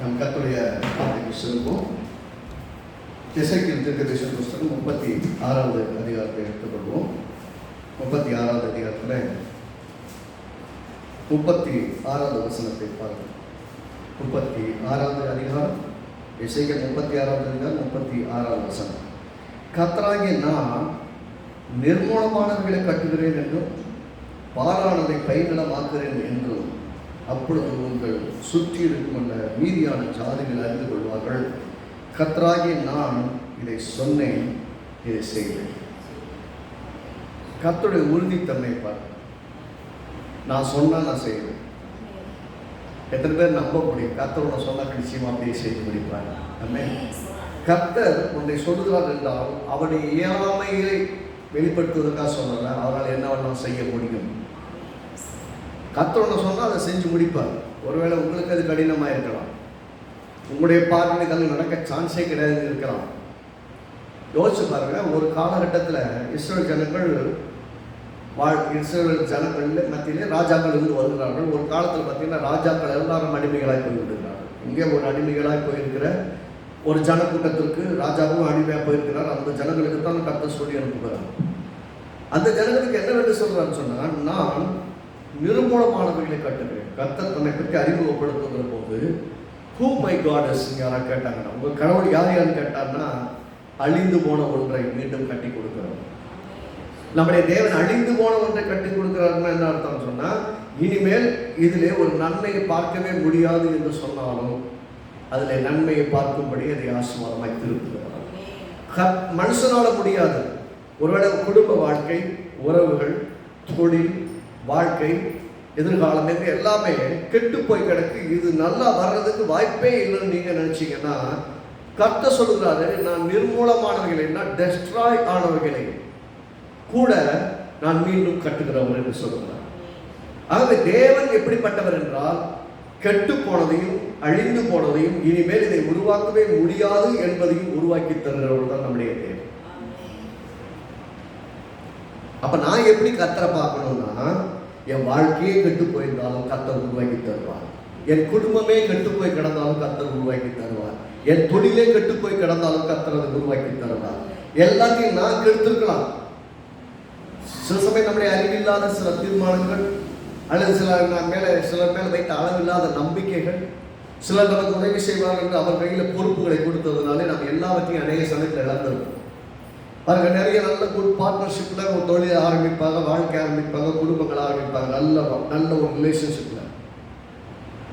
நம் கத்துடைய வார்த்தைக்கு செல்வோம். இசைக்கில் தீர்க்கதரிசன புஸ்தகம் முப்பத்தி ஆறாவது அதிகாரத்தை எடுத்துக்கொள்வோம். முப்பத்தி ஆறாவது அதிகாரத்தில் முப்பத்தி ஆறாவது வசனத்தை பாருங்கள். முப்பத்தி ஆறாவது அதிகாரம் இசைகள் முப்பத்தி ஆறாவது அதிகாரம் முப்பத்தி ஆறாவது வசனம். கத்தராகிய நான் நிர்மூலமானவர்களை கட்டுகிறேன் என்றும் பாலானதை பைநிலமாக்குகிறேன் என்றும் அப்பொழுது உங்கள் சுற்றி இருக்கும் அந்த மீதியான ஜாதிகள் அறிந்து கொள்வார்கள். கத்ராகி நான் இதை சொன்னேன் இதை செய்வேன். கத்தோடைய உறுதித்தன்மை பார். நான் சொன்னால் நான் செய்வேன். எத்தனை பேர் நம்ப முடியும் கர்த்தரோட சொன்னால் நிச்சயமாக அப்படியே செய்து முடிப்பார். ஆமென். கர்த்தர் உன்னை சொல்லுகிறார் என்றால் அவருடைய இயலாமையை வெளிப்படுத்துவதற்காக சொல்லல அவரால் என்ன வேணாலும் செய்ய முடியும். கர்த்தர் சொன்னால் அதை செஞ்சு முடிப்பார். ஒருவேளை உங்களுக்கு அது கடினமாக இருக்கலாம். உங்களுடைய பார்வைக்கு அது நடக்க சான்ஸே கிடையாது இருக்கலாம். யோசிச்சு பாருங்க ஒரு காலகட்டத்தில் இஸ்ரேல் ஜனங்கள் வாழ் இஸ்ரேல் ஜனங்கள் மத்தியிலே ராஜாக்கள் இருந்து வருகிறார்கள். ஒரு காலத்தில் பார்த்தீங்கன்னா ராஜாக்கள் எல்லாரும் அடிமைகளாக போய்விடுகிறார்கள். இங்கே ஒரு அடிமைகளாக போயிருக்கிற ஒரு ஜனக்கூட்டத்திற்கு ராஜாவும் அடிமையாக போயிருக்கிறார். அந்த ஜனங்களுக்கு தான் கத்த சொல்லி அனுப்புகிறார். அந்த ஜனங்களுக்கு என்ன வேண்டு சொல்கிறான்னு சொன்னால் நான் நிர்மூலமானவைகளை கட்டுகிறேன். கர்த்தர் தன்னை பற்றி அறிமுகப்படுத்துகிற போது ஹூ மை காடஸ் யாராவது கேட்டாங்கன்னா உங்கள் கடவுள் யார் யாருன்னு கேட்டான்னா அழிந்து போன ஒன்றை மீண்டும் கட்டி கொடுக்கிறோம். நம்முடைய தேவன் அழிந்து போன ஒன்றை கட்டி கொடுக்கிறாருன்னா என்ன அர்த்தம் சொன்னால் இனிமேல் இதிலே ஒரு நன்மையை பார்க்கவே முடியாது என்று சொன்னாலும் அதில் நன்மையை பார்க்கும்படி அதை ஆசீர்வாதமாய் திருப்புகிறார். கத்- முடியாது. ஒருவேளை குடும்ப வாழ்க்கை உறவுகள் தொழில் வாழ்க்கை எதிர்காலம் என்று எல்லாமே கெட்டு போய் கிடக்கு. இது நல்லா வர்றதுக்கு வாய்ப்பே இல்லைன்னு நீங்கள் நினச்சிங்கன்னா கத்த சொல்லுகிறாரு நான் நிர்மூலமானவர்களை டெஸ்ட்ராய் ஆனவர்களை கூட நான் மீண்டும் கட்டுகிறவர் என்று சொல்லுகிறார். ஆகவே தேவன் எப்படிப்பட்டவர் என்றால் கெட்டு போனதையும் அழிந்து போனதையும் இனிமேல் இதை உருவாக்கவே முடியாது என்பதையும் உருவாக்கி தருகிறவர் தான் நம்முடைய தேவன். அப்போ நான் எப்படி கத்தரை பார்க்கணும்னா என் வாழ்க்கையே கெட்டு போயிருந்தாலும் கத்தர் உருவாக்கி தருவார். என் குடும்பமே கெட்டு போய் கிடந்தாலும் கத்தர் உருவாக்கி தருவார். என் தொழிலே கெட்டு போய் கிடந்தாலும் கத்தர் அதை உருவாக்கி தருவார். எல்லாத்தையும் நான் கெடுத்துருக்கலாம். சில சமயம் நம்முடைய அறிவில்லாத சில தீர்மானங்கள் அல்லது சில நான் மேலே சிலர் மேலே வைத்த அளவில்லாத நம்பிக்கைகள் சிலர் நமக்கு உதவி செய்வார்கள் என்று அவர் கையில் பொறுப்புகளை கொடுத்ததுனாலே நம்ம எல்லாவற்றையும் அநேக சமயத்தில் இழந்திருக்கோம் பாருங்க நிறைய நல்ல குட் பார்ட்னர்ஷிப்பில் ஒரு தொழிலை ஆரம்பிப்பாங்க வாழ்க்கை ஆரம்பிப்பாங்க குடும்பங்கள் ஆரம்பிப்பாங்க. நல்ல நல்ல ஒரு ரிலேஷன்ஷிப்பில்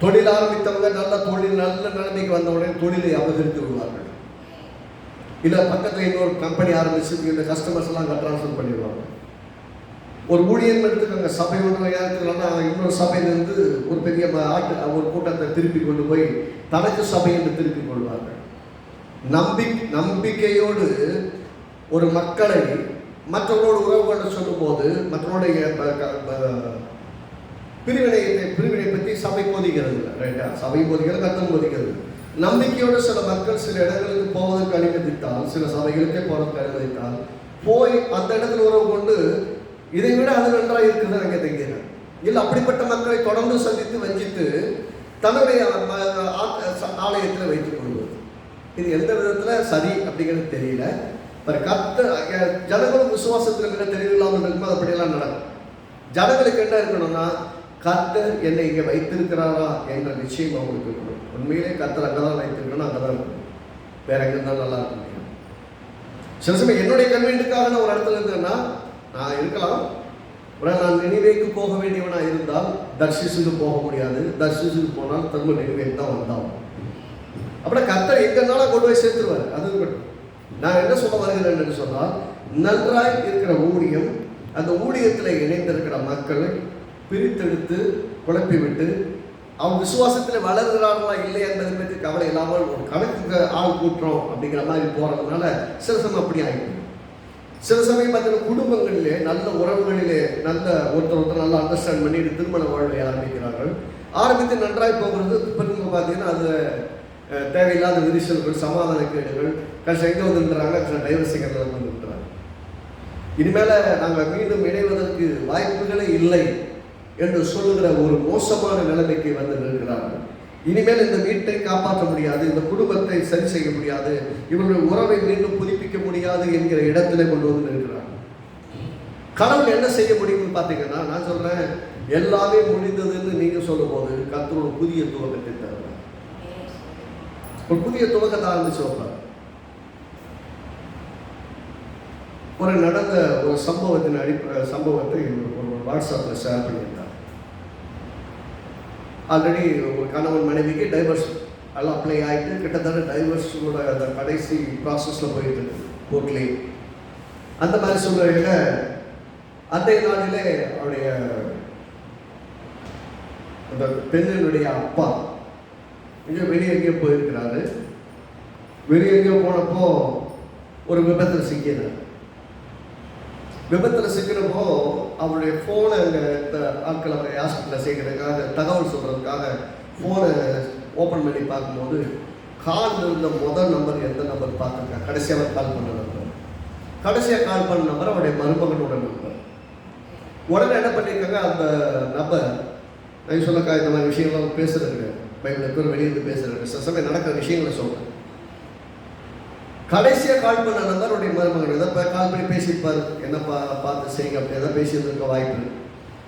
தொழில் ஆரம்பித்தவங்க நல்ல தொழில் நல்ல நிலைமைக்கு வந்த உடனே தொழிலை அபகரித்து விடுவார்கள். இல்லை பக்கத்தில் இன்னொரு கம்பெனி ஆரம்பிச்சு இந்த கஸ்டமர்ஸ் எல்லாம் ட்ரான்ஸ்ஃபர் பண்ணிடுவாங்க. ஒரு ஊழியன் எடுத்துக்கோங்க சபை ஒன்று ஏற்றுக்கலன்னா இன்னொரு சபையிலிருந்து ஒரு பெரிய ஆட்டு ஒரு கூட்டத்தை திருப்பி கொண்டு போய் தனக்கு சபை என்று திருப்பி கொள்வார்கள். நம்பி நம்பிக்கையோடு ஒரு மக்களை மற்றவர்களோடு உறவு கொண்டு சொல்லும்போது மற்றவருடைய பிரிவினை பிரிவினை பற்றி சபை போதிக்கிறது ரைட்டா சபை போதிக்கிறது கத்தம் போதிக்கிறது. நம்பிக்கையோடு சில மக்கள் சில இடங்களுக்கு போவதற்கு அனுமதித்தால் சில சபைகளுக்கே போவதற்கு அனுமதித்தால் போய் அந்த இடத்துல உறவு கொண்டு இதை விட அது நன்றாக இருக்குது அங்கே தங்கிறார் இல்லை அப்படிப்பட்ட மக்களை தொடர்ந்து சந்தித்து வஞ்சித்து தன்னுடைய ஆலயத்தில் வைத்துக் கொள்வது. இது எந்த விதத்தில் சரி அப்படிங்கிறது தெரியல. பட் கத்த ஜனங்களும் விசுவாசத்தில் மிக தெளிவில்லாமல் இருக்கும்போது அப்படியெல்லாம் நடக்கும் ஜனங்களுக்கு என்ன இருக்கணும்னா கத்தர் என்னை இங்கே வைத்திருக்கிறாரா என்ற நிச்சயம் அவங்களுக்கு இருக்கணும் உண்மையிலே கத்தர் அங்கே தான் வைத்திருக்கணும் அங்கே தான் இருக்கணும் வேற எங்கே இருந்தாலும் நல்லா இருக்க முடியும் சில சமயம் என்னுடைய கன்வீனுக்காக நான் ஒரு இடத்துல இருந்தேன்னா நான் இருக்கலாம் ஆனால் நான் நினைவேக்கு போக வேண்டியவனாக இருந்தால் தர்ஷிஸுக்கு போக முடியாது தர்ஷிஸுக்கு போனால் திரும்ப நினைவேக்கு தான் வந்தாகும் அப்புறம் கத்தர் எங்கனாலும் கொண்டு போய் சேர்த்துருவார் அது இருக்கட்டும் நான் என்ன சொல்ல வருகிறேன் என்று சொன்னால் நன்றாய் இருக்கிற ஊழியம் அந்த ஊழியத்தில் இணைந்திருக்கிற மக்களை பிரித்தெடுத்து குழப்பிவிட்டு அவங்க விசுவாசத்தில் வளர்கிறார்களா இல்லை என்பதை பற்றி கவலை இல்லாமல் ஒரு கணக்குக்கு ஆள் கூட்டுறோம் அப்படிங்கிற மாதிரி போகிறதுனால சில சமயம் அப்படி ஆகிடும் சில சமயம் பார்த்தீங்கன்னா குடும்பங்களிலே நல்ல உறவுகளிலே நல்ல ஒருத்தர் ஒருத்தர் நல்லா அண்டர்ஸ்டாண்ட் பண்ணிட்டு திருமண வாழ்வை ஆரம்பிக்கிறார்கள். ஆரம்பித்து நன்றாய் போகிறது. பிறகு பார்த்தீங்கன்னா அது தேவையில்லாத விரிசல்கள் சமாதான கேடுகள் கடைசி எங்கே வந்துன்றாங்க சில டைவர்சிங்கிறத வந்துன்றாங்க இனிமேல் நாங்கள் மீண்டும் இணைவதற்கு வாய்ப்புகளே இல்லை என்று சொல்லுகிற ஒரு மோசமான நிலைமைக்கு வந்து நிற்கிறார்கள். இனிமேல் இந்த வீட்டை காப்பாற்ற முடியாது இந்த குடும்பத்தை சரி செய்ய முடியாது இவருடைய உறவை மீண்டும் புதுப்பிக்க முடியாது என்கிற இடத்துல கொண்டு வந்து நிற்கிறாங்க கடவுள் என்ன செய்ய முடியும்னு பார்த்தீங்கன்னா நான் சொல்றேன் எல்லாமே முடிந்ததுன்னு நீங்க சொல்லும் போது புதிய துவக்கத்தை தரும். ஒரு புதிய துவக்கத்தை ஆரம்பிச்சு வைப்பார். ஒரு நடந்த ஒரு சம்பவத்தின் அடிப்படை சம்பவத்தை ஒரு வாட்ஸ்அப்பில் ஷேர் பண்ணியிருந்தார். ஆல்ரெடி ஒரு கணவன் மனைவிக்கு டைவர்ஸ் எல்லாம் அப்ளை ஆகிட்டு கிட்டத்தட்ட டைவர்ஸோட அந்த கடைசி ப்ராசஸில் போயிட்டு இருக்கு கோர்ட்லேயே அந்த மாதிரி சூழ்நிலையில் அன்றைய நாளிலே அவருடைய அந்த பெண்ணினுடைய அப்பா எங்கேயோ வெளியே எங்கேயோ போயிருக்கிறாரு. வெளியே எங்கேயோ போனப்போ ஒரு விபத்தில் சிக்கிறார் விபத்தில் சிக்கிறப்போ அவருடைய ஃபோனை அங்கே ஆட்கள் அவரை ஹாஸ்பிட்டலில் சேர்க்கறதுக்காக தகவல் சொல்கிறதுக்காக ஃபோனை ஓப்பன் பண்ணி பார்க்கும்போது கால் இருந்த முதல் நம்பர் எந்த நம்பர் பார்த்துருக்கா கடைசியாக அவர் கால் பண்ண நம்பர் கடைசியாக கால் பண்ண நம்பர் அவருடைய மருமகனோட நம்பர் உடனே என்ன பண்ணியிருக்காங்க அந்த நபர் நான் சொல்லக்கா இந்த மாதிரி விஷயங்கள்லாம் பேசுறது பேர் வெளியிருந்து பேசுறது சில சமயம் நடக்கிற விஷயங்களை சொல்கிறேன் கடைசியாக கால் பண்ண நபருடைய மருமகன். எதை கால் பண்ணி பேசியிருப்பார். என்னப்பா பார்த்து செய்யுங்க. அப்படி எதாவது பேசியிருக்க வாய்ப்பு இருக்கு.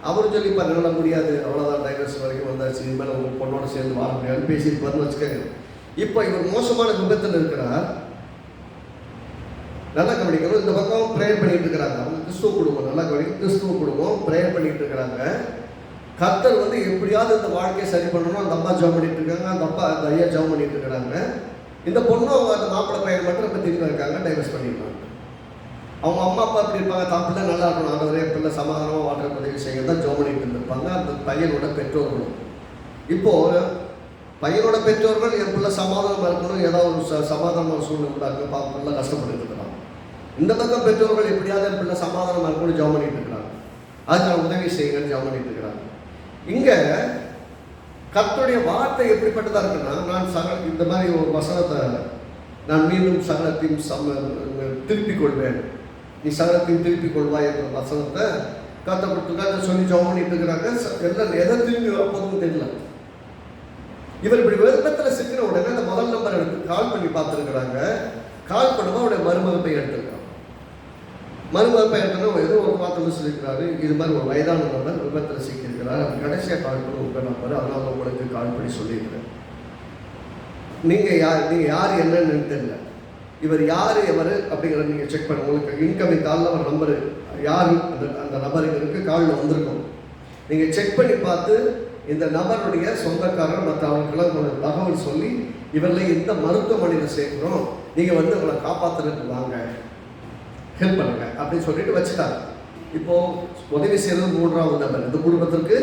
அவரும் இப்போ என்னால் முடியாது. அவ்வளோதான் டைவர்ஸ் வரைக்கும் வந்தாச்சு. இது மேலே உங்கள் பொண்ணோட சேர்ந்து வாழ முடியாதுன்னு பேசியிருப்பாருன்னு வச்சுக்கோங்க. இப்போ இவர் மோசமான விபத்தில் இருக்கிறார். நல்லா கவனிக்கணும். இந்த பக்கம் ப்ரேயர் பண்ணிட்டு இருக்கிறாங்க. அவங்க கிறிஸ்துவ குடும்பம். நல்லா கவனிக்கணும். கிறிஸ்துவ குடும்பம் ப்ரேயர் பண்ணிட்டு இருக்கிறாங்க. கர்த்தர் வந்து எப்படியாவது இந்த வாழ்க்கையை சரி பண்ணணும். அந்த அம்மா ஜெபம் பண்ணிட்டு இருக்காங்க. அந்த அப்பா அந்த ஐயா ஜெபம் பண்ணிட்டு இருக்கிறாங்க. இந்த பொண்ணும் அவங்க அந்த மாப்பிள்ளை பையன் மட்டும் ரொம்ப தெளிவாக இருக்காங்க. டைவர்ஸ் பண்ணிடுறாங்க. அவங்க அம்மா அப்பா எப்படி இருப்பாங்க? தான் பிள்ளை நல்லா இருக்கணும். ஆண்டவரே பிள்ளை சமாதானமாக வாழ்ற உதவி செய்ய தான் ஜெபம் பண்ணிட்டு இருந்திருப்பாங்க. அந்த பையனோட பெற்றோர்களும். இப்போ பையனோட பெற்றோர்கள் என் பிள்ளை சமாதானமாக இருக்கணும். ஏதாவது ஒரு ச- சமாதானமான சூழ்நிலை உண்டாக்கு பா பிள்ளை கஷ்டப்பட்டு இருக்கிறாங்க இந்த பக்கம் பெற்றோர்கள் எப்படியாவது என் பிள்ளை சமாதானமாக இருக்கணும்னு ஜெபம் பண்ணிட்டு இருக்கிறாங்க. அதுக்கு உதவி செய்யுங்கன்னு ஜெபம் பண்ணிட்டு இருக்கிறாங்க. இங்க கத்துடைய வார்த்தை எப்படிப்பட்டதா இருக்குன்னா நான் சக இந்த மாதிரி ஒரு வசனத்தை நான் மீண்டும் சகலத்தையும் சம திருப்பிக் கொள்வேன். நீ சகலத்தையும் திருப்பிக் கொள்வாய் என்ற வசனத்தை கத்த கொடுத்துருக்காங்க சொல்லி ஜெபம் இருக்கிறாங்க. எல்லாம் எதை திரும்பி வரப்போகுதுன்னு தெரியல. இவர் இப்படி விருப்பத்தில் சிக்கின உடனே அந்த முதல் நம்பர் எடுத்து கால் பண்ணி பார்த்துருக்குறாங்க. கால் பண்ணும்போது அவருடைய மருமகப்பை எடுத்துருக்காங்க மருமகப்பை இருக்கணும் ஏதோ ஒரு வார்த்தை சொல்லியிருக்கிறாரு. இது மாதிரி ஒரு வயதான நபர் விபத்தில் சிக்கியிருக்கிறார் அவர் கடைசியாக கால் பண்ணி உங்கள் நம்பர் அதனால உங்களுக்கு கால் பண்ணி சொல்லியிருக்கிறேன் நீங்கள் யார் நீங்கள் யார் என்னன்னு தெரியல. இவர் யார் எவர் அப்படிங்கிறத நீங்கள் செக் பண்ண. உங்களுக்கு இன்கமிங் காலில் ஒரு நம்பரு யார் அந்த அந்த நபருக்கு காலில் வந்திருக்கும். நீங்கள் செக் பண்ணி பார்த்து இந்த நபருடைய சொந்தக்காரர் மற்ற அவங்களுக்கெல்லாம் ஒரு தகவல் சொல்லி இவரில் எந்த மருத்துவமனையில் சேர்க்குறோம் நீங்கள் வந்து அவங்களை காப்பாற்றுறதுக்கு வாங்க. ஹெல்ப் பண்ணுங்க. அப்படின்னு சொல்லிட்டு வச்சுட்டாங்க. இப்போ உதவி செய்யறது மூன்றாவது நபர். இந்த குடும்பத்திற்கு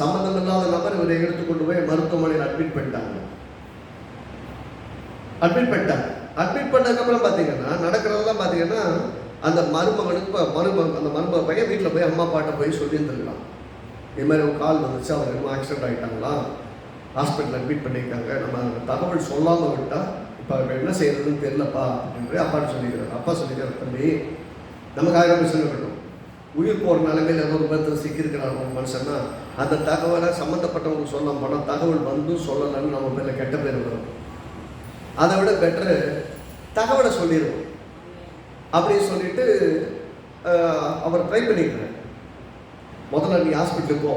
சம்மந்தம் இல்லாத நபர் இவரை எடுத்துக்கொண்டு போய் மருத்துவமனையில் அட்மிட் பண்ணிட்டாங்க. அட்மிட் பண்ணிட்டாங்க. அட்மிட் பண்ணதுக்கப்புறம் பார்த்தீங்கன்னா நடக்கிறதெல்லாம் பார்த்தீங்கன்னா அந்த மருமகனுக்கு மருமகன் அந்த மருமக பையன் வீட்டில் போய் அம்மா பாட்டை போய் சொல்லியிருந்துருக்கலாம். இது மாதிரி ஒரு கால் வந்துச்சு. அவர் என்னமோ ஆக்சிடென்ட் ஆகிட்டாங்களா ஹாஸ்பிட்டல் அட்மிட் பண்ணியிருக்காங்க. நம்ம அந்த தகவல் சொல்லாமல் விட்டால் இப்போ என்ன செய்யறதுன்னு தெரியலப்பா அப்படின்னு அப்பாட்ட சொல்லிக்கிறார். அப்பா சொல்லிக்கிறார் தம்பி நமக்காக பிரச்சனை இருக்கட்டும் உயிர் போகிற நிலைமையில் ஏதோ ஒரு விபத்தில் சிக்கியிருக்கிறாங்க ஒரு மனுஷன்னா அந்த தகவலை சம்மந்தப்பட்டவங்களுக்கு சொல்ல போனால் தகவல் வந்து சொல்லலைன்னு நம்ம பேரில் கெட்ட பேர் வரும். அதை விட பெட்டரு தகவலை சொல்லிடுவோம். அப்படின்னு சொல்லிட்டு அவர் ட்ரை பண்ணிக்கிறேன் முதல்ல நீ ஹாஸ்பிட்டலுக்கு போ.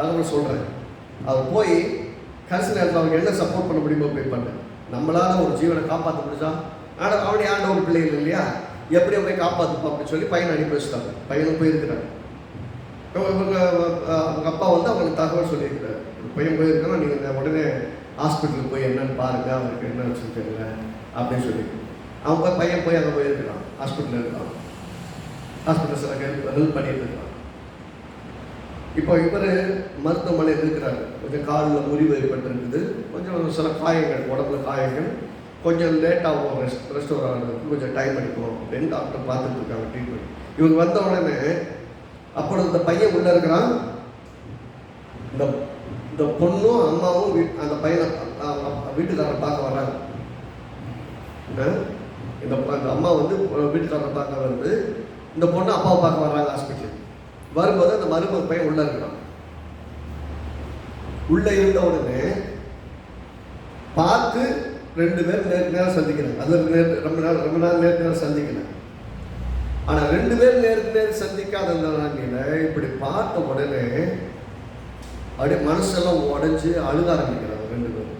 தகவல் சொல்கிறேன் அவர் போய் கடைசி நேரத்தில் அவங்க என்ன சப்போர்ட் பண்ண முடியுமோ போய் பண்ணேன் நம்மளால் ஒரு ஜீவனை காப்பாற்ற முடிஞ்சா ஆனால் அவனுடைய ஆண்டவர் பிள்ளைகள் இல்லையா? எப்படி அவனை காப்பாற்றுப்பா அப்படின்னு சொல்லி பையனை அனுப்பி வச்சுட்டாங்க. பையனும் போயிருக்கிறாங்க இவங்க அவங்க அப்பா வந்து அவங்களுக்கு தகவல் சொல்லியிருக்கிறார். பையன் போயிருக்கானா நீங்கள் உடனே ஹாஸ்பிட்டலுக்கு போய் என்னன்னு பாருங்கள் அவருக்கு என்ன வச்சுன்னு அப்படின்னு சொல்லி. அவன் பையன் போய் அங்கே போயிருக்கிறான். ஹாஸ்பிட்டலில் இருக்கான். ஹாஸ்பிட்டல் சில ஹெல்ப் ஹெல்ப் பண்ணிட்டு இருக்கான். இப்போ இவர் மருத்துவமனையில் இருக்கிறாரு. கொஞ்சம் காலில் முறிவு ஏற்பட்டிருக்குது. கொஞ்சம் சில காயங்கள் உடம்புல காயங்கள். கொஞ்சம் லேட்டாகும் ரெஸ்ட் ரெஸ்டோர் ஆகிறதுக்கு கொஞ்சம் டைம் எடுக்கும் அப்படின்னு டாக்டர் பார்த்துட்டு இருக்காங்க ட்ரீட்மெண்ட் இவங்க வந்த உடனே அப்புறம் இந்த பையன் உள்ளே இருக்கிறான். இந்த இந்த பொண்ணும் அம்மாவும் வீட் அந்த பையனை வீட்டுக்காரரை பார்க்க வர்றாங்க. இந்த அந்த அம்மா வந்து வீட்டுக்காரரை பார்க்க வந்து இந்த பொண்ணு அப்பாவை பார்க்க வர்றாங்க ஹாஸ்பிட்டல் வரும்போது அந்த மருமக பையன் உள்ள இருக்கிறான் உள்ள இருந்த உடனே பார்த்து ரெண்டு பேர் நேருக்கு நேரம் சந்திக்கிறாங்க அது ஒரு நேர் ரொம்ப நாள் ரொம்ப நாள் நேருக்கு நேரம் சந்திக்கல. ஆனால் ரெண்டு பேர் நேருக்கு நேர் சந்திக்காத இப்படி பார்த்த உடனே அப்படியே மனசெல்லாம் உடஞ்சி அழுக ஆரம்பிக்கிறாங்க ரெண்டு பேரும்.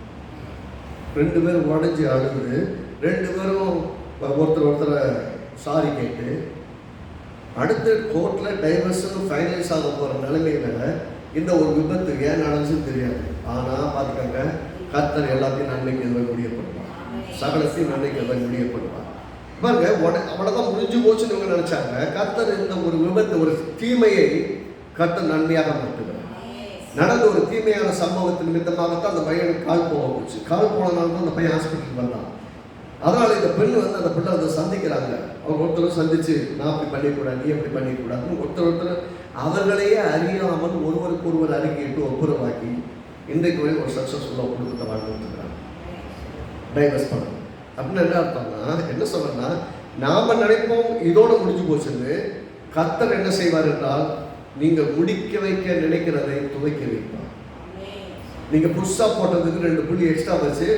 ரெண்டு பேரும் உடஞ்சி அழுது ரெண்டு பேரும் ஒருத்தர் ஒருத்தரை சாரி கேட்டு அடுத்த கோர்ட்டில் டைவர்ஸும் ஃபைனலைஸ் ஆக போகிற நிலைமையில இந்த ஒரு விபத்து ஏன் நடந்துச்சுன்னு தெரியாது. ஆனால் பார்த்துக்கங்க கர்த்தர் எல்லாத்தையும் நன்மைக்கு எதுவும் முடியப்படுவார் சகலத்தையும் நன்மைக்கு எதுவும் முடியப்படுவார் பாருங்க உடனே அவ்வளோதான் முடிஞ்சு போச்சுன்னு இவங்க நினச்சாங்க. கர்த்தர் இந்த ஒரு விபத்து ஒரு தீமையை கர்த்தர் நன்மையாக மாற்றுகிறார் நடந்த ஒரு தீமையான சம்பவத்தின் நிமித்தமாகத்தான் அந்த பையனுக்கு கால் போக போச்சு. கால் போனனால தான் அந்த பையன் ஹாஸ்பிட்டலுக்கு வந்தான். அதனால இந்த பெண் வந்து அந்த பிள்ளை வந்து சந்திக்கிறாங்க. அவங்க ஒருத்தரும் சந்திச்சு நான் அப்படி பண்ணிக்கூடாது நீ அப்படி பண்ணிக்கூடாதுன்னு ஒருத்தர் ஒருத்தர் அவர்களையே அறியாமல் ஒருவருக்கு ஒருவர் அறிக்கையிட்டு ஒப்புரவாக்கி இன்றைக்கு வரை ஒரு சக்ஸஸ்ஃபுல்லாக குடும்பத்தை வாழ்ந்துட்டு இருக்கிறாங்க. டைவர்ஸ் பண்ணணும். அப்படின்னு என்ன அர்த்தம்னா என்ன சொல்றேன்னா நாம நினைப்போம் இதோட முடிஞ்சு போச்சுன்னு கர்த்தர் என்ன செய்வார் என்றால் நீங்கள் முடிக்க வைக்க நினைக்கிறதை துவைக்க வைப்பார் நீங்க புதுசா போட்டதுக்கு ரெண்டு புள்ளி எக்ஸ்ட்ரா வச்சு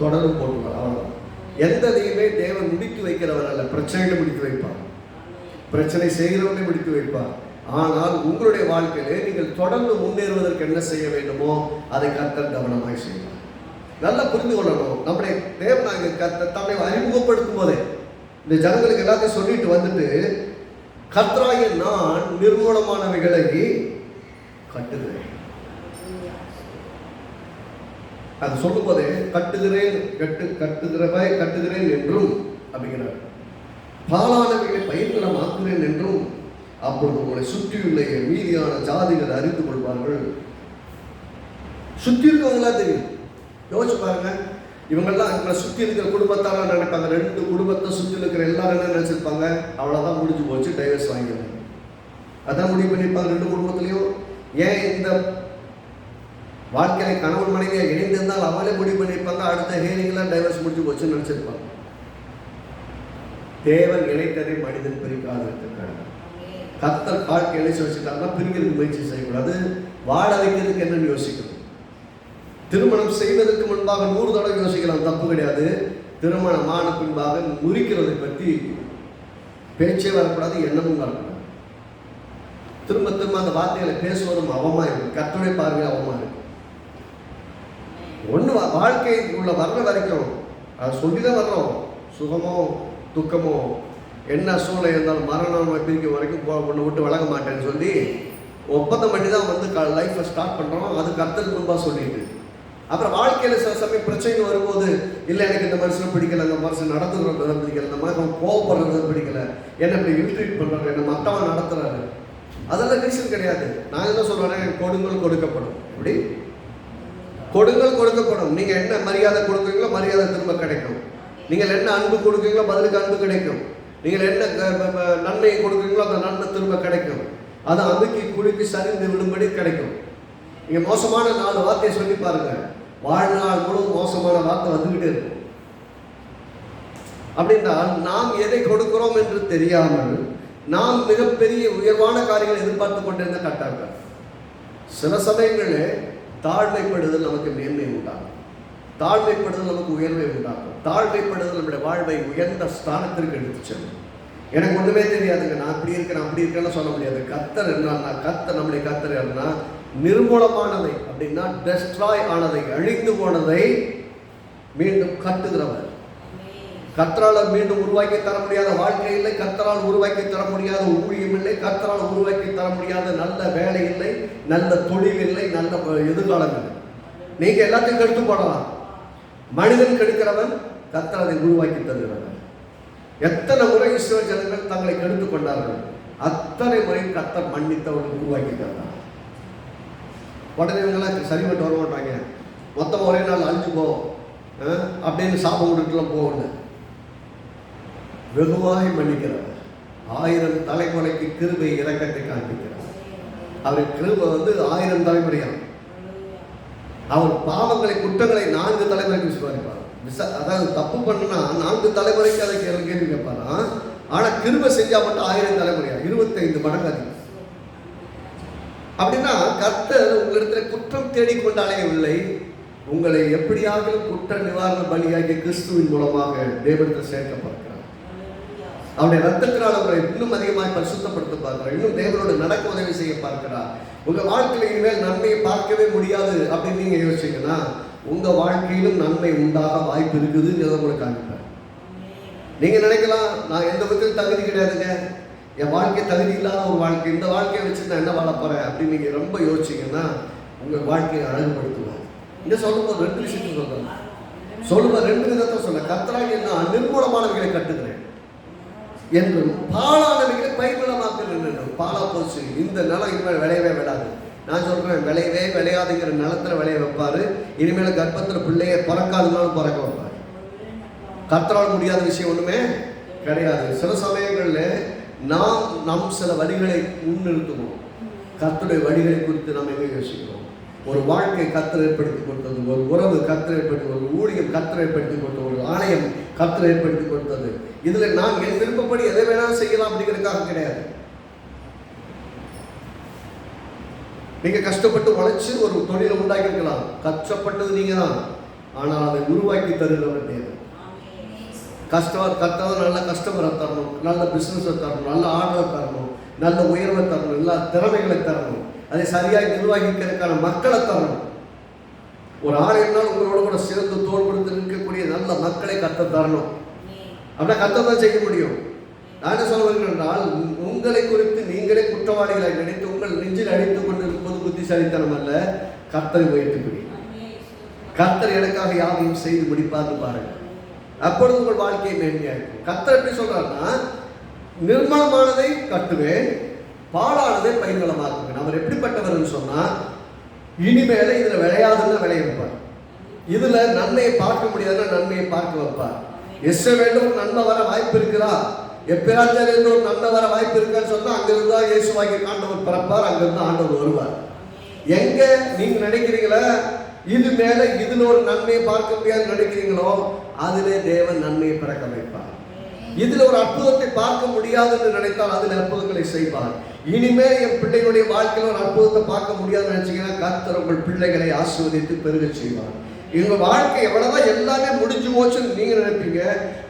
தொடர்ந்து போட்டுவார் அவ்வளவுதான். எந்ததையுமே தேவன் முடித்து வைக்கிறவர் அல்ல. பிரச்சனைகளை முடித்து வைப்பார். பிரச்சனை செய்கிறவனை முடித்து வைப்பார். ஆனால் உங்களுடைய வாழ்க்கையிலே நீங்கள் தொடர்ந்து முன்னேறுவதற்கு என்ன செய்ய வேண்டுமோ அதை கர்த்தர் கவனமாய் செய்வார். நல்லா புரிந்து கொள்ளணும். நம்முடைய தேவனாக கத்த தம்மை அறிமுகப்படுத்தும் போதே இந்த ஜனங்களுக்கு எல்லாத்தையும் சொல்லிட்டு வந்துட்டு கத்ராய நான் நிர்மூலமானவைகளை கட்டுகிறேன். அது சொல்லும் போதே கட்டுகிறேன் கட்டு கட்டுகிறவை கட்டுகிறேன் என்றும் அப்படிங்கிறார். பாலானவைகளை பயிர்களை ஆக்குகிறேன் என்றும் அப்பொழுது உங்களை சுற்றியுள்ள மீதியான ஜாதிகள் அறிந்து கொள்வார்கள். சுற்றி இருக்கவங்களா தெரியும். யோசிச்சு பாருங்க. இவங்கெல்லாம் இவங்களை சுற்றி இருக்கிற குடும்பத்தால நினைப்பாங்க? ரெண்டு குடும்பத்தை சுற்றி இருக்கிற எல்லாரும் என்ன நினைச்சிருப்பாங்க? அவ்வளோதான் முடிஞ்சு போச்சு டைவர்ஸ் வாங்கிடுவாங்க அதான் முடிவு பண்ணியிருப்பாங்க ரெண்டு குடும்பத்துலையும். ஏன் இந்த வாழ்க்கையில கணவன் மனைவியை இணைந்திருந்தால் அவளே முடிவு பண்ணியிருப்பாங்க. அடுத்த ஹேரிங்லாம் டைவர்ஸ் முடிஞ்சு போச்சுன்னு நினச்சிருப்பாங்க. தேவன் இணைத்ததை மனிதன் பிரிக்காதிருக்கிறார் கத்தர் வாழ்க்கை இணைச்சு வச்சுட்டாங்கன்னா பிரிக்கிறதுக்கு முயற்சி செய்யக்கூடாது. வாழ வைக்கிறதுக்கு என்னன்னு யோசிக்கணும். திருமணம் செய்வதற்கு முன்பாக நூறு தடவை யோசிக்கலாம். தப்பு கிடையாது. திருமணம் ஆன பின்பாக முறிக்கிறதை பற்றி பேச்சே வரக்கூடாது எண்ணமும் வரக்கூடாது. திரும்ப திரும்ப அந்த வார்த்தைகளை பேசுவதும் அவமா இருக்கு கத்துடைய பார்வை அவமா இருக்கு ஒன்று வாழ்க்கை உள்ள வர்ற வரைக்கும் அதை சொல்லி தான் வர்றோம். சுகமோ துக்கமோ என்ன சூழ்நிலை இருந்தாலும் மரணம் பிரிக்க வரைக்கும் போ விட்டு வழங்க மாட்டேன்னு சொல்லி ஒப்பந்தம் பண்ணி தான் வந்து க லைஃப்பை ஸ்டார்ட் பண்ணுறோம் அது கத்தல் முன்பாக சொல்லிட்டு. அப்புறம் வாழ்க்கையில் சில சமயம் பிரச்சனை வரும்போது இல்லை எனக்கு இந்த மனுஷனை பிடிக்கல இந்த மனுஷன் நடந்துக்கிற விதம் பிடிக்கல இந்த மாதிரி கோவப்படுறது பிடிக்கல என்ன இப்படி இன்ட்ரீட் பண்ணுறாரு என்ன மற்றவன் நடத்துகிறாரு அதெல்லாம் ரீசன் கிடையாது. நான் என்ன சொல்றேன் கொடுங்கள் கொடுக்கப்படும். எப்படி கொடுங்கள் கொடுக்கப்படும் நீங்கள் என்ன மரியாதை கொடுக்குறீங்களோ மரியாதை திரும்ப கிடைக்கும். நீங்கள் என்ன அன்பு கொடுக்குறீங்களோ பதிலுக்கு அன்பு கிடைக்கும். நீங்கள் என்ன நன்மையை கொடுக்குறீங்களோ அந்த நன்மை திரும்ப கிடைக்கும். அது அதுக்கு குலுக்கி சரிந்து விடும்படி கிடைக்கும். நீங்கள் மோசமான நாலு வார்த்தையை சொல்லி பாருங்கள் வாழ்நாள் முழுவதும் மோசமான வார்த்தை வந்துக்கிட்டே இருக்கும். அப்படின்றால் நாம் எதை கொடுக்கிறோம் என்று தெரியாமல் நாம் மிகப்பெரிய உயர்வான காரியங்களை எதிர்பார்த்து கொண்டிருந்த கட்டாங்க சில சமயங்களில் தாழ்மைப்படுதல் நமக்கு மேன்மை உண்டாகும் தாழ்மைப்படுதல் நமக்கு உயர்வை உண்டாகும் தாழ்மைப்படுதல் நம்முடைய வாழ்வை உயர்ந்த ஸ்தானத்திற்கு எடுத்து செல்லும். எனக்கு ஒன்றுமே தெரியாதுங்க. நான் அப்படி இருக்கிறேன் அப்படி இருக்கேன்னு சொல்ல முடியாது. கத்தர் என்னன்னா கத்தர் நம்முடைய கத்தர் என்ன நிர்மூலமானதை அப்படின்னா டெஸ்ட்ராய் ஆனதை அழிந்து போனதை மீண்டும் கட்டுகிறவர் கத்தரால் மீண்டும் உருவாக்கி தர முடியாத வாழ்க்கை இல்லை. கத்தரால் உருவாக்கி தர முடியாத ஊழியம் இல்லை. கத்தரால் உருவாக்கி தர முடியாத நல்ல வேலை இல்லை. நல்ல தொழில் இல்லை. நல்ல எதிர்காலம் இல்லை. நீங்க எல்லாத்தையும் கெடுத்து போடலாம். மனிதன் கெடுக்கிறவன் கத்தர் அதை உருவாக்கி தருகிறவன். எத்தனை முறை இஸ்ரோ ஜனங்கள் தங்களை கெடுத்து கொண்டார்கள் அத்தனை முறை கத்தர் மன்னித்தவர்கள் உருவாக்கி தருகிறார் உடனே இவங்கெல்லாம் சரிபட்டு வர மாட்டாங்க. மொத்தம் ஒரே நாள் அழிஞ்சு போ அப்படின்னு சாபம் விட்டுட்டுலாம் போகணும் வெகுவாய் மன்னிக்கிறவர். ஆயிரம் தலைமுறைக்கு கிருபை இறக்கத்தை காண்பிக்கிறார் அவர் கிருபை வந்து ஆயிரம் தலைமுறையா அவர் பாவங்களை குற்றங்களை நான்கு தலைமுறைக்கு விசாரிப்பார் விசா அதாவது தப்பு பண்ணுனா நான்கு தலைமுறைக்கு அதை கேள்வி கேள்வி கேட்பாராம் ஆனா கிருபை செஞ்சா மட்டும் ஆயிரம் தலைமுறையா? இருபத்தைந்து மடங்கு அதிகம். அப்படின்னா கர்த்தர் உங்களிடத்துல குற்றம் தேடிக்கொண்டு அலையவில்லை உங்களை எப்படியாக குற்ற நிவாரண பலியாகிய கிறிஸ்துவின் மூலமாக தேவனத்தில் சேர்க்க பார்க்கிறார் அவருடைய ரத்தத்தினால் அவரை இன்னும் அதிகமாக பரிசுத்தப்படுத்த பார்க்கிறார் இன்னும் தேவனோடு நடக்க உதவி செய்ய பார்க்கிறார். உங்க வாழ்க்கையில இனிமேல் நன்மையை பார்க்கவே முடியாது அப்படின்னு நீங்க யோசிச்சீங்கன்னா உங்க வாழ்க்கையிலும் நன்மை உண்டாக வாய்ப்பு இருக்குதுங்கிறத உங்களுக்கு காமிப்பார் நீங்க நினைக்கலாம் நான் எந்த விதத்தில் தகுதி கிடையாதுங்க. என் வாழ்க்கை தகுதி இல்லாத ஒரு வாழ்க்கை இந்த வாழ்க்கையை வச்சு நான் என்ன வாழ போறேன் அப்படின்னு நீங்க ரொம்ப யோசிச்சீங்கன்னா உங்க வாழ்க்கையை அழகுபடுத்துவார். இந்த சொல்லும்போது ரெண்டு விஷயத்தை சொல்றேன். சொல்லும்போது ரெண்டு விதத்தை சொல்ல கத்தராகி நான் நிர்மூலமானவர்களை கட்டுகிறேன். என்றும் பாலானவைகளை பைர்வளமாக்குகிறேன் என்றும் பாலா போச்சு. இந்த நிலம் இனிமேல் விளையவே விடாது. நான் சொல்றேன் விளையவே விளையாதுங்கிற நிலத்துல விளைய வைப்பாரு. இனிமேல் கர்ப்பத்துல பிள்ளைய பிறக்காதுனாலும் பிறக்க வைப்பாரு. கத்தரால் முடியாத விஷயம் ஒண்ணுமே கிடையாது. சில சமயங்கள்ல நாம் நம் சில வழிகளை முன்னிறுத்துவோம். கர்த்தருடைய வழிகளை குறித்து நாம் எங்க யோசிக்கிறோம்? ஒரு வாழ்க்கை கத்தர் ஏற்படுத்தி கொடுத்தது ஒரு உறவு கத்தர் ஏற்படுத்தி ஒரு ஊழியம் கத்தர் ஏற்படுத்தி கொடுத்தது ஒரு ஆலயம் கத்தர் ஏற்படுத்தி கொடுத்தது. இதுல நான் என் விருப்பப்படி எதை வேணாலும் செய்யலாம் அப்படிங்கிறதுக்காக கிடையாது. நீங்க கஷ்டப்பட்டு உழைச்சி ஒரு தொழிலை உண்டாக்கி இருக்கலாம் கஷ்டப்பட்டது நீங்க தான் ஆனால் அதை உருவாக்கி தருகிறவர் தேவை கஸ்டமர் கத்தவர் நல்ல கஸ்டமரை தரணும் நல்ல பிஸ்னஸை தரணும் நல்ல ஆர்டரை தரணும் நல்ல உயர்வை தரணும் எல்லா திறமைகளை தரணும். அதை சரியாக நிர்வகிக்கிறதுக்கான மக்களை தரணும். ஒரு ஆறு நாள் உங்களோட கூட சேர்ந்து தோல் கொடுத்து நிற்கக்கூடிய நல்ல மக்களை கத்த தரணும். அப்படின்னா கத்த தான் செய்ய முடியும். நான் என்ன சொல்ல வருகிறேன் என்றால் உங்களை குறித்து நீங்களே குற்றவாளிகளை நினைத்து உங்கள் நெஞ்சில் அடித்துக் கொண்டு இருப்பது புத்திசாலித்தனம் அல்ல கத்தரை உயர்த்துக்குடி கத்தர் எனக்காக யாவையும் செய்து முடிப்பார்னு பாருங்கள். அப்பொழுது உங்கள் வாழ்க்கையை மேன்மையாக இருக்கும் கத்தர் எப்படி சொல்றாருன்னா நிர்மலமானதை கட்டுவேன் பாலானதை பயிர்வளமாக்குவேன் அவர் எப்படிப்பட்டவர்னு சொன்னால் இனிமேல இதில் விளையாதுன்னு விளைய வைப்பார். இதில் நன்மையை பார்க்க முடியாதுன்னா நன்மையை பார்க்க வைப்பார். எஸ் வேண்டும் நன்மை வர வாய்ப்பு இருக்கிறா எப்பயாச்சும் என்று ஒரு நன்மை வர வாய்ப்பு இருக்கான்னு சொன்னால் அங்கிருந்து தான் இயேசுவாக்கி ஆண்டவர் பிறப்பார் அங்கிருந்து ஆண்டவர் வருவார். எங்க நீங்க நினைக்கிறீங்களா? இது மேல இதுல ஒரு நன்மையை பார்க்க முடியாது நினைக்கிறீங்களோ அதிலே தேவன் நன்மையை பிறக்க வைப்பார். இதுல ஒரு அற்புதத்தை பார்க்க முடியாதுன்னு நினைத்தால் அதில் அற்புதங்களை செய்வார். இனிமே என் பிள்ளைகளுடைய வாழ்க்கையில் ஒரு அற்புதத்தை பார்க்க முடியாதுன்னு நினைச்சீங்கன்னா கர்த்தர் உங்கள் பிள்ளைகளை ஆசிர்வதித்து பெருக செய்வார். எங்கள் வாழ்க்கை எவ்வளோதான் எல்லாமே முடிஞ்சு போச்சுன்னு நீங்கள் நினைப்பீங்க.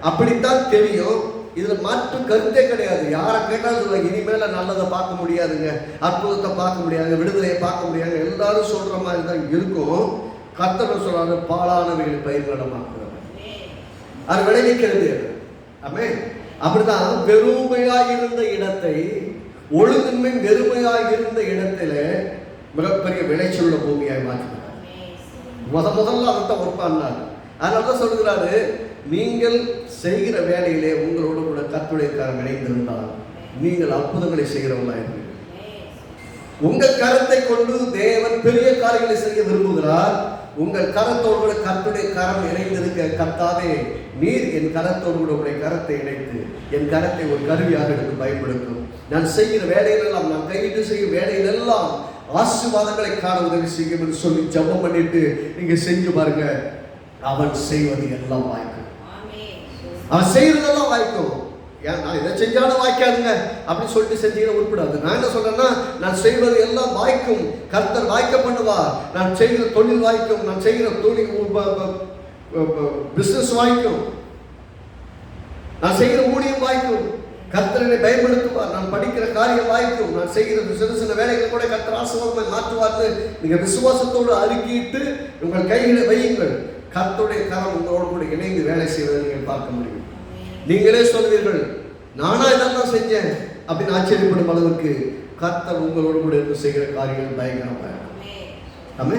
அப்படித்தான் தெரியும். இதில் மாற்று கருத்தே கிடையாது. யாரை கேட்டாலும் சொல்ல இனிமேல நல்லதை பார்க்க முடியாதுங்க. அற்புதத்தை பார்க்க முடியாது விடுதலையை பார்க்க முடியாது எல்லாரும் சொல்ற மாதிரி தான் இருக்கும். கர்த்தர் சொல்றாரு பாலானவைகளை பயிர்கடமாக்குறவர் அது விளைவிக்கிறது. அமே அப்படிதான் பெருமையாக இருந்த இடத்தை ஒழுங்கின்மை வெறுமையாக இருந்த இடத்துல மிகப்பெரிய விளைச்சலுள்ள பூமியாய் மாற்றினார். முத முதல்ல அதைத்தான் ஒர்க் பண்ணார் அதனால தான் சொல்கிறாரு நீங்கள் செய்கிற வேலையிலே உங்களோடு கூட கத்துடைய இணைந்திருந்தால் நீங்கள் அற்புதங்களை செய்கிறவங்களா இருப்பீர்கள். உங்கள் கரத்தை கொண்டு தேவன் பெரிய காரியங்களை செய்ய விரும்புகிறார். உங்கள் கரத்தோடு கூட கத்துடைய கரம் இணைந்திருக்க கத்தாதே நீர் என் கரத்தோடு கூட உடைய கரத்தை இணைத்து என் கரத்தை ஒரு கருவியாக எடுத்து பயன்படுத்தும். நான் செய்கிற வேலைகளெல்லாம் நான் கையிட்டு செய்யும் வேலைகளெல்லாம் ஆசீர்வாதங்களை காண உதவி செய்யும் என்று சொல்லி ஜெபம் பண்ணிட்டு நீங்க செஞ்சு பாருங்க. அவன் செய்வது எல்லாம் வாய்க்கும். அவன் செய்யறதெல்லாம் வாய்க்கும். ஏன் நான் இதை செஞ்சாலும் வாய்க்காதுங்க. அப்படின்னு சொல்லிட்டு செஞ்சீங்கன்னா உருப்படாது. நான் என்ன சொல்றேன்னா நான் செய்வது எல்லாம் வாய்க்கும். கர்த்தர் வாய்க்க பண்ணுவார். நான் செய்கிற தொழில் வாய்க்கும். நான் செய்கிற தொழில் பிசினஸ் வாய்க்கும். நான் செய்கிற ஊழியம் வாய்க்கும். கர்த்தரனை பயன்படுத்துவார். நான் படிக்கிற காரியம் வாய்க்கும் நான் செய்கிற சின்ன சின்ன வேலைகள் கூட கர்த்தர் ஆசீர்வாதமாய் மாற்றுவார்னு நீங்க விசுவாசத்தோடு அறிக்கிட்டு உங்கள் கைகளை வையுங்கள். கர்த்தருடைய கரம் உங்களோடு கூட இணைந்து வேலை செய்வதை நீங்கள் பார்க்க முடியும். நீங்களே சொல்வீர்கள் நானா இதெல்லாம் செஞ்சேன் அப்படின்னு ஆச்சரியப்படும் அளவுக்கு கர்த்தர் உங்களோடு கூட இருந்து செய்கிற காரியங்கள் பயங்கரமாக ஆமே.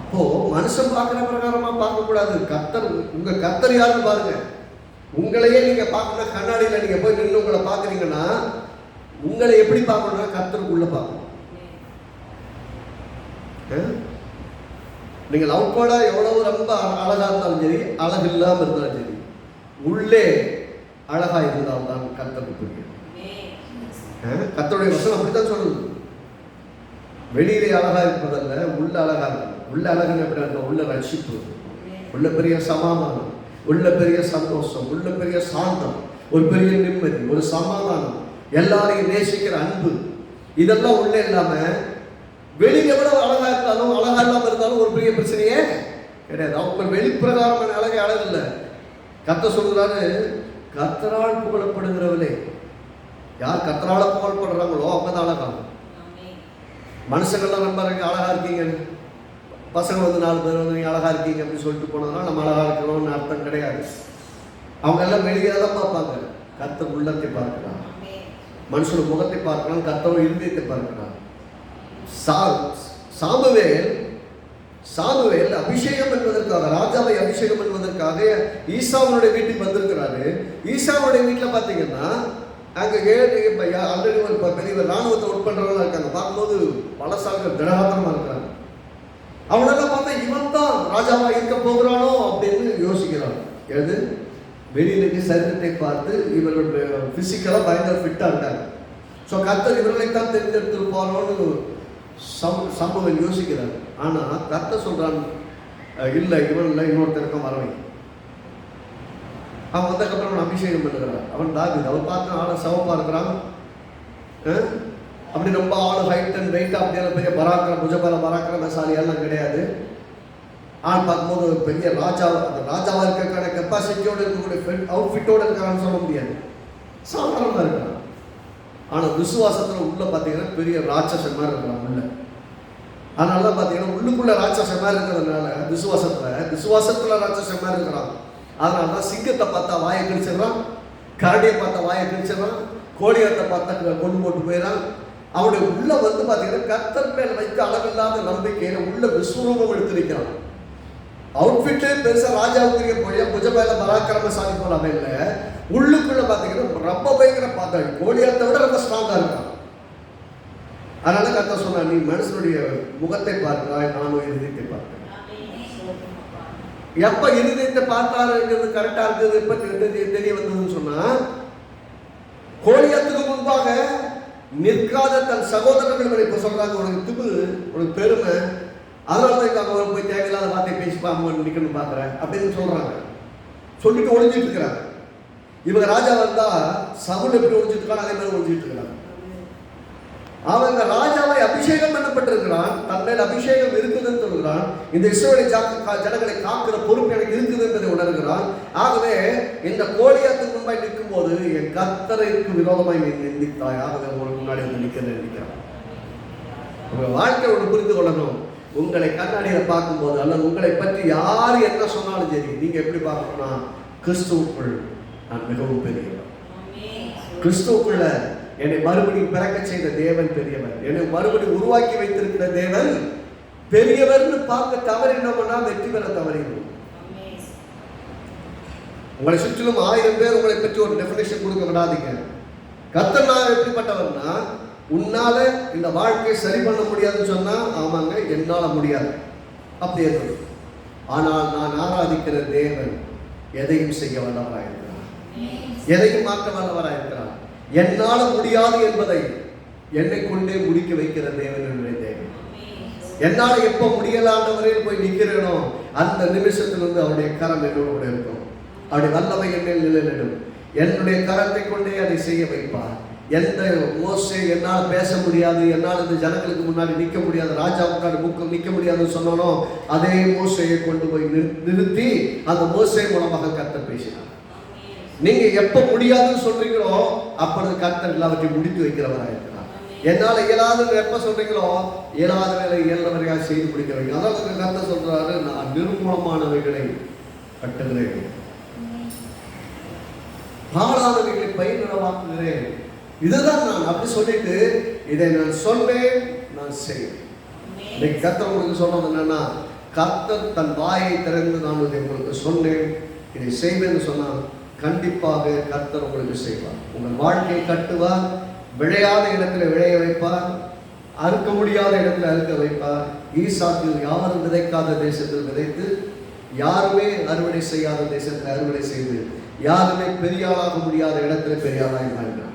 அப்போ மனுஷன் பார்க்குற பிரகாரமா பார்க்கக்கூடாது. கர்த்தர் உங்க கர்த்தர் யாருன்னு பாருங்க. உங்களையே நீங்க பார்க்கணும் கண்ணாடியில் நீங்க போய் நின்று உங்களை பார்க்குறீங்கன்னா உங்களை எப்படி பார்க்கணும்னா கர்த்தருக்குள்ள பார்க்கணும் ஆ? நீங்கள் அவுட்பாடா எவ்வளவு ரொம்ப அழகா இருந்தாலும் சரி அழகு இல்லாம இருந்தாலும் சரி உள்ளே அழகா இருந்தால் தான் கத்தருக்கு புரியும் ஆ? வசனம் அப்படித்தான் சொல்லுது வெளியிலே அழகா இருப்பதல்ல உள்ள அழகா இருக்கும் உள்ள அழகுன்னு எப்படி அர்த்தம்? உள்ள ரட்சிப்பு உள்ள பெரிய சமாதானம் உள்ள பெரிய சந்தோஷம் உள்ள பெரிய சாந்தம் ஒரு பெரிய நிம்மதி ஒரு சமாதானம் எல்லாரையும் நேசிக்கிற அன்பு. இதெல்லாம் உள்ள இல்லாம வெளியில எவ்வளவு அழகா இருந்தாலும் அழகா இல்லாம இருந்தாலும் ஒரு பெரிய பிரச்சனையே கிடையாது. அவங்க வெளிப்பிரகாரமான அழகை அழகு இல்லை கத்த சொல்கிறாரு கத்தரால் புகழப்படுகிறவளே. யார் கத்தரால புகழப்படுறாங்களோ அவங்க தான் அழகாகும் மனுஷங்கள்லாம் நம்புறாங்க அழகா இருக்கீங்க. பசங்க வந்து நாலு பேர் வந்து நீங்கள் அழகா இருக்கீங்க அப்படின்னு சொல்லிட்டு போனதுனால நம்ம அழகாக இருக்கணும்னு அர்த்தம் கிடையாது. அவங்க எல்லாம் வெளியே தான் பார்ப்பாங்க. கத்த உள்ளத்தை பார்க்கலாம் மனுஷனோட முகத்தை பார்க்கலாம் கத்தவன் இருதயத்தை பார்க்கலாம் சா சாமுவேல் சாமுவேல் அபிஷேகம் என்பதற்காக ராஜாவை அபிஷேகம் என்பதற்காக ஈசாவனுடைய வீட்டுக்கு வந்திருக்கிறாரு. ஈசாவுடைய வீட்டில் பார்த்தீங்கன்னா அங்கே ஏழு இப்போ ஆல்ரெடி ஒரு ப- பெரிய ராணுவத்தை ஒர்க் பண்ணுறவங்களாம் இருக்காங்க. பார்க்கும்போது பலசாக திடகாத்திரமாக இருக்கிறாங்க. அவனெல்லாம் பார்த்தா இவன் தான் ராஜாவா இருக்க போகிறானோ அப்படின்னு யோசிக்கிறான். எது வெளியிலுக்கு சரீரத்தை பார்த்து இவர்களுடைய பிசிக்கலாக பயங்கர ஃபிட்டாக இருக்காங்க. ஸோ கர்த்தர் இவர்களை தான் தெரிந்தெடுத்து போகிறோன்னு சம் சம்பவம் யோசிக்கிறார் ஆனால் கர்த்தர் சொல்கிறான் இல்லை இவன் இல்லை இன்னொருத்தருக்கும் வரவை அவன் வந்ததுக்கப்புறம் அவன் அபிஷேகம் பண்ணுகிறான். அவன் தாவிது அவன் பார்த்து ஆளை சவப்பாக இருக்கிறான். அப்படி ரொம்ப ஆள் ஹைட் அண்ட் வெயிட் அப்படியெல்லாம் பெரிய பராக்கிரம் புஜபல பராக்கிரமசாலி எல்லாம் கிடையாது. ஆள் பார்க்கும்போது ஒரு பெரிய ராஜா அந்த ராஜாவாக இருக்கிறக்கான கெப்பாசிட்டியோடு இருக்கக்கூடிய அவுட்ஃபிட்டோட இருக்கிறான்னு சொல்ல முடியாது. சாதாரணமாக இருக்கிறான் ஆனால் விசுவாசத்தில் உள்ளே பார்த்தீங்கன்னா பெரிய ராட்சசன் மாதிரி இருக்கிறான் உள்ள. அதனால தான் பார்த்தீங்கன்னா உள்ளுக்குள்ள ராட்சசன் மாதிரி இருக்கிறதுனால விசுவாசத்தில் விசுவாசத்தில் ராட்சசன் மாதிரி இருக்கிறான் அதனால தான் சிங்கத்தை பார்த்தா வாயை கிழிச்சிடறான் கரடியை பார்த்தா வாயை கிழிச்சிடறான் கோழியத்தை பார்த்தா கொண்டு போட்டு போயிடறான். அவருடைய உள்ள வந்து பார்த்தீங்கன்னா கத்தர் மேல் வைக்க அளவில்லாத நம்பிக்கையில உள்ள விஸ்வரூபம் எடுத்திருக்கிறான் அவுட்ஃபிட்டே பெருசா ராஜாவுக்குரிய போய் புஜபேல பராக்கிரமசாலி போல அமையல உள்ளுக்குள்ள பார்த்தீங்கன்னா ரொம்ப பயங்கர பார்த்தா கோழியத்தை விட ரொம்ப ஸ்ட்ராங்காக இருக்கான். அதனால கத்த சொன்னா நீ மனுஷனுடைய முகத்தை பார்க்கிறாய் நானும் இருதயத்தை பார்க்கிறேன் எப்ப இருதயத்தை பார்த்தாருங்கிறது கரெக்டா இருக்குது எப்ப தெரிய தெரிய வந்ததுன்னு சொன்னா கோழியத்துக்கு முன்பாக நிற்காத தன் சகோதரர்கள் இப்போ சொல்கிறாங்க உனக்கு திபு உனக்கு பெருமை. அதனால தான் அவங்க போய் தேவையில்லாத வார்த்தை பேசி பாம்பு நிக்கணும் பாக்குறேன் அப்படின்னு சொல்கிறாங்க சொல்லிட்டு ஒழிஞ்சிட்டு இருக்கிறாங்க இவங்க ராஜா வந்தால் சவுல் எப்படி ஒழிஞ்சிட்டு இருக்காங்க அதே மாதிரி ஒழிஞ்சிட்டு இருக்கிறாங்க அவங்க ராஜாவை அபிஷேகம் பண்ணப்பட்டிருக்கிறான். தன் மேல் அபிஷேகம் இருக்குதுன்னு சொல்கிறான் இந்த கா- ஜனங்களை காக்கிற பொறுப்பு எனக்கு இருக்குது என்பதை உணர்கிறான். ஆகவே இந்த கோலியாத்துக்கு முன்பாய் நிற்கும் போது என் கத்தரைக்கு விரோதமாய் நீ நிந்தித்தாய். ஆகவே உங்களுக்கு முன்னாடி வந்து நிற்கிறேன் நிற்கிறான் உங்க வாழ்க்கை ஒன்று புரிந்து கொள்ளணும். உங்களை கண்ணாடியில பார்க்கும்போது அல்லது உங்களை பற்றி யார் என்ன சொன்னாலும் சரி நீங்க எப்படி பார்க்கணும்னா கிறிஸ்துவுக்குள் நான் மிகவும் பெரியவர். கிறிஸ்துவுக்குள்ள என்னை மறுபடியும் பிறக்க செய்த தேவன் பெரியவர். என்னை மறுபடியும் உருவாக்கி வைத்திருக்கிற தேவன் பெரியவர்னு பார்க்க தவறினோம்னா வெற்றி பெற தவறினோம் உங்களை சுற்றிலும் ஆயிரம் பேர் உங்களை பற்றி ஒரு டெஃபினேஷன் கொடுக்க விடாதீங்க. கத்தர் நான் எப்படிப்பட்டவர்னா உன்னால இந்த வாழ்க்கையை சரி பண்ண முடியாதுன்னு சொன்னா ஆமாங்க என்னால முடியாது. அப்படி இருக்கும் ஆனால் நான் ஆராதிக்கிற தேவன் எதையும் செய்ய வல்லவராக இருக்கிறார் எதையும் மாற்ற வல்லவராக இருக்கிறார் என்னால முடியாது என்பதை என்னை கொண்டே முடிக்க வைக்கிற தேவன் என்னுடைய தேவன் என்னால எப்ப முடியலான்ற வரையில் போய் நிக்கிறேனோ அந்த நிமிஷத்திலிருந்து அவருடைய கரம் என்னோட இருக்கும். அவருடைய வல்லமை என்னில் நிலைநிடும் என்னுடைய கரத்தை கொண்டே அதை செய்ய வைப்பார். எந்த மோசே என்னால் பேச முடியாது என்னால் இந்த ஜனங்களுக்கு முன்னாடி நிற்க முடியாது ராஜா முன்னாடி முக்கம் நிற்க முடியாதுன்னு சொன்னானோ அதே மோசையை கொண்டு போய் நிறு- நிறுத்தி அந்த மோசை மூலமாக கர்த்தர் பேசினார். நீங்க எப்ப முடியாதுன்னு சொல்றீங்களோ அப்பொழுது கர்த்தர் எல்லாவற்றையும் முடித்து வைக்கிறவராக இருக்கிறார். என்னால இயலாதுன்னு எப்ப சொல்றீங்களோ இயலாத வேலை இயல்றவரையாக செய்து முடிக்க வைங்க அதான் கர்த்தர் சொல்றாரு நான் நிர்மூலமானவைகளை கட்டுகிறேன். பாழாதவைகளை பயிரிடமாக்குகிறேன். இதுதான் நான் அப்படி சொல்லிட்டு இதை நான் சொல்வேன் நான் செய்வேன். இன்னைக்கு கர்த்தர் உங்களுக்கு சொன்னது என்னன்னா கர்த்தர் தன் வாயை திறந்து நான் இதை உங்களுக்கு சொன்னேன் இதை செய்வேன்னு சொன்னால் கண்டிப்பாக கர்த்தர் உங்களுக்கு செய்வார். உங்கள் வாழ்க்கையை கட்டுவார் விளையாத இடத்துல விளைய வைப்பார் அறுக்க முடியாத இடத்துல அறுக்க வைப்பார். ஈசாக்கு யாரும் விதைக்காத தேசத்தில் விதைத்து யாருமே அறுவடை செய்யாத தேசத்தில் அறுவடை செய்து யாருமே பெரியாளாக முடியாத இடத்துல பெரியாளாக ஆளாக மாறினார்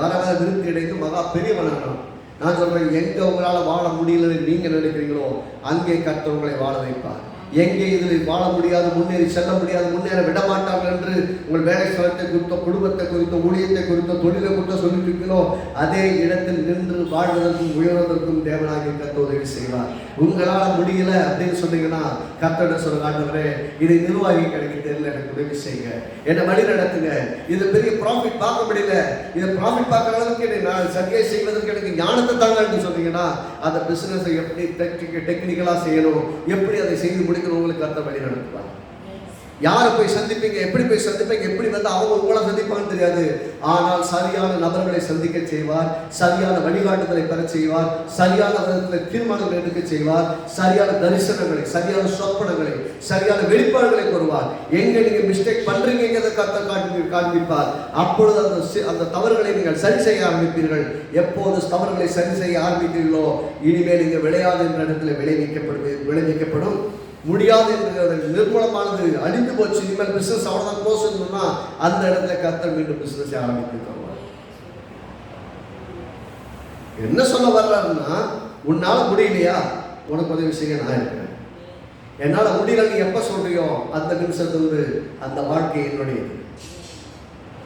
வர வர விருத்தி அடைந்து மகா பெரியவனானான் நான் சொல்றேன் எங்க உங்களால் வாழ முடியலன்னு நீங்க நினைக்கிறீங்களோ அங்கே கர்த்தவங்களை வாழ வைப்பார். எங்கே இதில் வாழ முடியாது முன்னேறி செல்ல முடியாது முன்னேற விட மாட்டார்கள் என்று உங்கள் வேலை ஸ்தலத்தை குறித்தோ குடும்பத்தை குறித்தோ ஊழியத்தை குறித்தோ தொழிலை குறித்தோ சொல்லிட்டு இருக்கீங்களோ அதே இடத்தில் நின்று வாழ்வதற்கும் உயர்வதற்கும் தேவனாகிய கத்த உதவி செய்வார். உங்களால் முடியல அப்படின்னு சொன்னீங்கன்னா கத்தோட சொல்ல ஆண்டவரே இதை நிர்வாகி கிடைக்க தெரியல எனக்கு உதவி செய்யுங்க. என்னை வழி நடத்துங்க. இது பெரிய ப்ராஃபிட் பார்க்க முடியல. இதை ப்ராஃபிட் பார்க்குற அளவுக்கு நான் சரியாக செய்வதற்கு எனக்கு ஞானத்தை தாங்கன்னு சொன்னீங்கன்னா அந்த பிஸ்னஸை எப்படி டெக்னிக் டெக்னிக்கலாக செய்யணும்? எப்படி அதை செய்து முடியும் உங்களுக்கு கத்த வழி நடத்துவார். யாரை போய் சந்திப்பீங்க எப்படி போய் சந்திப்பீங்க எப்படி வந்து அவங்க உங்களை சந்திப்பாங்கன்னு தெரியாது. ஆனால் சரியான நபர்களை சந்திக்க செய்வார் சரியான வழிகாட்டுதலை பெற செய்வார் சரியான விதத்தில் தீர்மானங்கள் எடுக்க செய்வார் சரியான தரிசனங்களை சரியான சொப்பனங்களை சரியான வெளிப்பாடுகளை கூறுவார். எங்க நீங்க மிஸ்டேக் பண்றீங்கிறத கத்த காட்டி காண்பிப்பார். அப்பொழுது அந்த அந்த தவறுகளை நீங்கள் சரி செய்ய ஆரம்பிப்பீர்கள். எப்போது தவறுகளை சரி செய்ய ஆரம்பிக்கிறீர்களோ இனிமேல் நீங்க விளையாது என்ற இடத்துல விளைவிக்கப்படுது விளைவிக்கப்படும். முடியாது என்கிறது நிர்மூலமானது அழிந்து போச்சு. இனிமேல் பிசினஸ் அவ்வளோதான் க்ளோஸ் சொன்னால் அந்த இடத்துல கத்தர் மீண்டும் பிசினஸ் ஆரம்பித்து தருவார். என்ன சொல்ல வர்றாருன்னா உன்னால் முடியலையா? உனக்கு உதவி செய்ய நான் இருக்கிறேன். என்னால் முடியலன்னு எப்போ சொல்கிறியோ சொல்றியோ அந்த நிமிஷத்துல அந்த வாழ்க்கை என்னுடையது.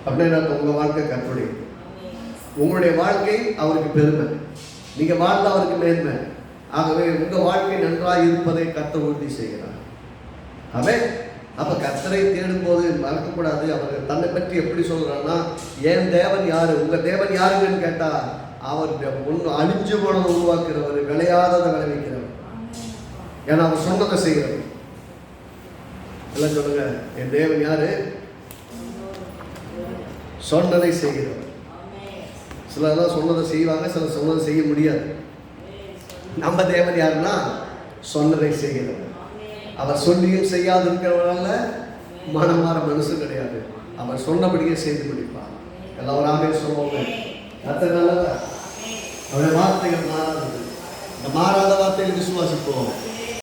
அப்படின்னா உங்கள் வாழ்க்கை கற்றுடையது உங்களுடைய வாழ்க்கை அவருக்கு பெருமை. நீங்கள் வாழ்ந்த அவருக்கு மேன்மை. ஆகவே உங்க வாழ்க்கை நன்றாக இருப்பதை கத்த உறுதி செய்கிறார். அவன் அப்ப கத்தரை தேடும் போது மறக்கக்கூடாது அவர் தன்னை பற்றி எப்படி சொல்றான்னா என் தேவன் யாரு? உங்க தேவன் யாருன்னு கேட்டா அவர் ஒன்று அழிஞ்சு போனதை உருவாக்குறவர் விளையாததை விளைவிக்கிறவர். ஏன்னா அவர் சொன்னதை செய்கிறவர் எல்லாம் சொல்லுங்க. என் தேவன் யாரு? சொன்னதை செய்கிறவர். சிலர்லாம் சொன்னதை செய்வாங்க சிலர் சொன்னதை செய்ய முடியாது. நம்ம தேவன் யாருன்னா சொன்னதை செய்கிறவர். அவர் சொல்லியும் செய்யாது இருக்கிறவரால மனமாற மனசு கிடையாது. அவர் சொன்னபடியே செய்து முடிப்பார். எல்லோராமே சொல்லுவாங்க. கர்த்தர் நல்லவர் அவருடைய வார்த்தைகள் மாறாதது. இந்த மாறாத வார்த்தைகள் விசுவாசிப்போம்.